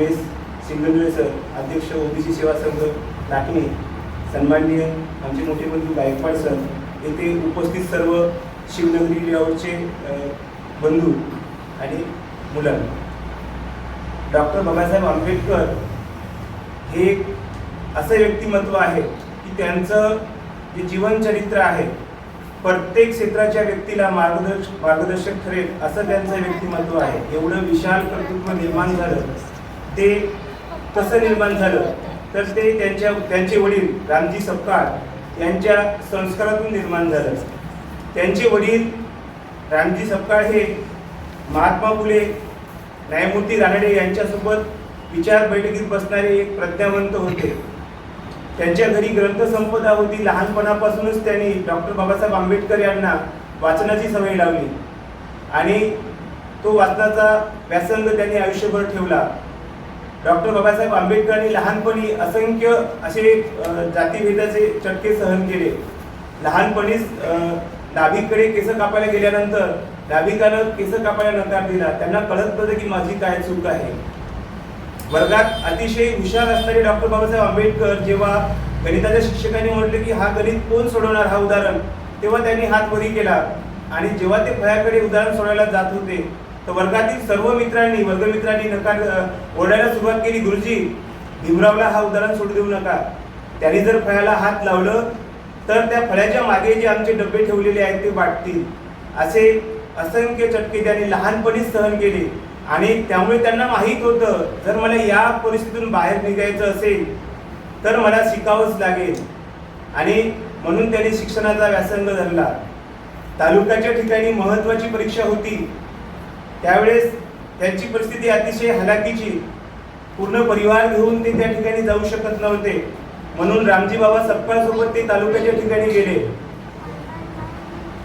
उमेश सिंगलवेसर सर अध्यक्ष ओबीसी सेवा संघ नागणी सन्माननीय आमचे मोठे बंधू गायकवाड सर येथे उपस्थित सर्व शिवनगरी लेआउटचे बंधू आणि मुलं डॉक्टर बाबासाहेब आंबेडकर हे एक असं व्यक्तिमत्व आहे की त्यांचं जे जीवनचरित्र आहे प्रत्येक क्षेत्राच्या व्यक्तीला मार्गदर्श मार्गदर्शक ठरेल असं त्यांचं व्यक्तिमत्व आहे. एवढं विशाल कर्तृत्व निर्माण झालं ते कसं निर्माण झालं तर ते त्यांच्या त्यांचे वडील रामजी सपकाळ यांच्या संस्कारातून निर्माण झालं. त्यांचे वडील रामजी सपकाळ हे महात्मा फुले न्यायमूर्ती रानडे यांच्यासोबत विचार बैठकीत बसणारे एक प्रज्ञावंत होते. त्यांच्या घरी ग्रंथसंपदा होती. लहानपणापासूनच त्यांनी डॉक्टर बाबासाहेब आंबेडकर यांना वाचनाची सवय लावली. आणि तो वाचनाचा व्यासंग त्यांनी आयुष्यभर ठेवला. डॉक्टर बाबासाहेब आंबेडकरांनी लहानपणी असंख्य असे जातीभेदाचे चटके सहन केले. लहानपणीच अ, केस कापायला गेल्यानंतर डावीकानं केस कापायला नकार दिला. त्यांना कळत नव्हतं की माझी काय चूक आहे. वर्गात अतिशय हुशार असणारे डॉक्टर बाबासाहेब आंबेडकर जेव्हा गणिताच्या शिक्षकांनी म्हटलं की हा गणित कोण सोडवणार हा उदाहरण तेव्हा त्यांनी हात वरी केला. आणि जेव्हा ते फळ्याकडे उदाहरण सोडायला जात होते तर वर्गातील सर्व मित्रांनी वर्गमित्रांनी नकार अ, ओरडायला सुरुवात केली गुरुजी भीमरावला हा उदाहरण सोडू देऊ नका. त्यांनी जर फळ्याला हात लावलं तर त्या फळ्याच्या मागे जे आमचे डबे ठेवलेले आहेत ते वाटतील. असे असंख्य चटके त्यांनी लहानपणीच सहन केले. आणि त्यामुळे त्यांना माहीत होतं जर मला या परिस्थितीतून बाहेर निघायचं असेल तर मला शिकावंच लागेल. आणि म्हणून त्यांनी शिक्षणाचा व्यासंग धरला. तालुक्याच्या ठिकाणी महत्त्वाची परीक्षा होती. त्यावेळेस त्यांची परिस्थिती अतिशय हलाखीची पूर्ण परिवार घेऊन ते त्या ठिकाणी जाऊ शकत नव्हते. म्हणून रामजी बाबा सपकाळसोबत ते तालुक्याच्या ठिकाणी गेले.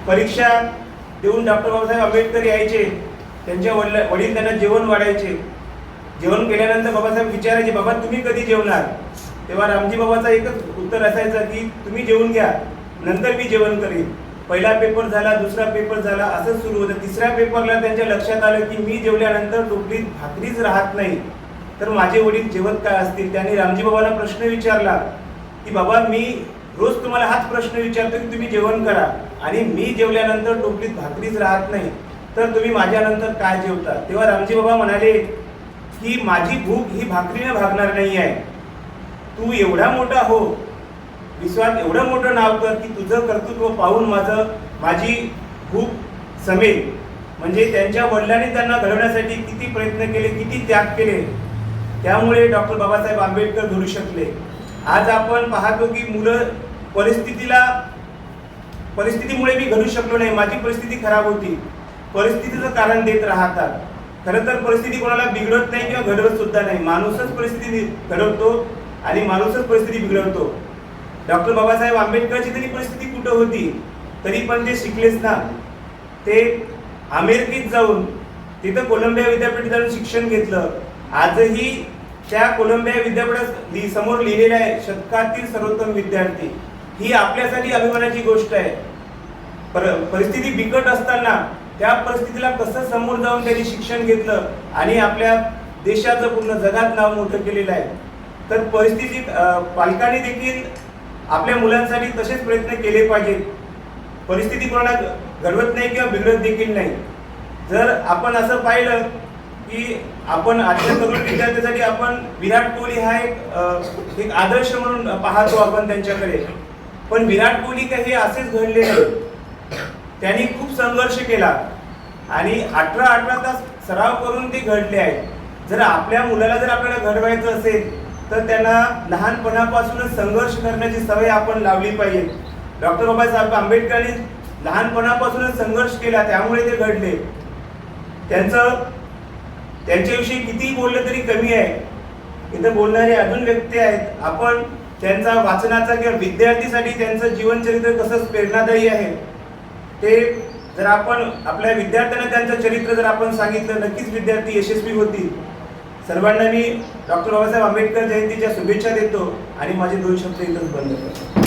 परीक्षा देऊन डॉक्टर बाबासाहेब आंबेडकर यायचे. त्यांच्या वडील वडील त्यांना जेवण वाढायचे. जेवण केल्यानंतर बाबासाहेब विचारायचे बाबा तुम्ही कधी जेवणार? तेव्हा रामजी बाबाचा एकच उत्तर असायचं की तुम्ही जेवून घ्या. नंतर मी जेवण करीन. पहिला पेपर झाला दुसरा पेपर झाला असंच सुरू होतं. तिसऱ्या पेपरला त्यांच्या लक्षात आलं की मी जेवल्यानंतर टोपलीत भाकरीच राहत नाही. तर माझे वडील जेवत काय असतील? त्यांनी रामजी बाबाला प्रश्न विचारला की बाबा मी रोज तुम्हाला हाच प्रश्न विचारतो की तुम्ही जेवण करा आणि मी जेवल्यानंतर टोपलीत भाकरीच राहत नाही. तर तुम्ही माझ्यानंतर काय जेवता? तेव्हा रामजी बाबा म्हणाले की माझी भूक ही भाकरीने भागणार नाही आहे. तू एवढा मोठा हो विश्वात एवढं मोठं नाव कर की तुझं कर्तृत्व पाहून माझं माझी खूप समेल. म्हणजे त्यांच्या वडिलांनी त्यांना घडवण्यासाठी किती प्रयत्न केले किती त्याग केले त्यामुळे डॉक्टर बाबासाहेब आंबेडकर घडू शकले. आज आपण पाहतो की मुलं परिस्थितीला परिस्थितीमुळे मी घडू शकलो नाही माझी परिस्थिती खराब होती. परिस्थितीचं कारण देत राहतात. खरं तर परिस्थिती कोणाला बिघडत नाही किंवा घडवत सुद्धा नाही. माणूसच परिस्थिती घडवतो आणि माणूसच परिस्थिती बिघडवतो. डॉक्टर बाबासाहेब आंबेडकरची तरी परिस्थिती कुठं होती? तरी पण ते शिकलेच ना. ते अमेरिकेत जाऊन तिथं कोलंबिया विद्यापीठ जाऊन शिक्षण घेतलं. आजही त्या कोलंबिया विद्यापीठात समोर लिहिलेलं आहे शतकातील सर्वोत्तम विद्यार्थी. ही आपल्यासाठी अभिमानाची गोष्ट आहे. पर परिस्थिती बिकट असताना त्या परिस्थितीला कसं समोर जाऊन त्यांनी शिक्षण घेतलं आणि आपल्या देशाचं पूर्ण जगात नाव मोठं केलेलं आहे. तर परिस्थितीत पालकांनी देखील आपल्या मुलांसाठी तसेच प्रयत्न केले पाहिजेत. परिस्थिती कोणाला घडवत नाही किंवा बिघडत देखील नाही. जर आपण असं पाहिलं की आपण आजच्या तरुण विद्यार्थ्यासाठी आपण विराट कोहली हा एक एक आदर्श म्हणून पाहतो आपण त्यांच्याकडे. पण विराट कोहली काही असेच घडले नाही? त्यांनी खूप संघर्ष केला. आणि अठरा अठरा तास सराव करून ते घडले आहेत. जर आपल्या मुलाला जर आपल्याला घडवायचं असेल तर त्यांना लहानपणापासूनच संघर्ष करण्याची सवय आपण लावली पाहिजे. डॉक्टर बाबासाहेब आंबेडकरांनी लहानपणापासूनच संघर्ष केला त्यामुळे ते घडले. त्यांचं त्यांच्याविषयी किती बोललं तरी कमी आहे. इथं बोलणारे अजून व्यक्ती आहेत. आपण त्यांचा वाचनाचा किंवा विद्यार्थीसाठी त्यांचं जीवनचरित्र कसं प्रेरणादायी आहे ते जर आपण आपल्या विद्यार्थ्यांना त्यांचं चरित्र जर आपण सांगितलं नक्कीच विद्यार्थी यशस्वी होतील. सर्वांना मी डॉक्टर बाबासाहेब आंबेडकर जयंतीच्या शुभेच्छा देतो आणि माझे दोन शब्द इथंच बंद करतो.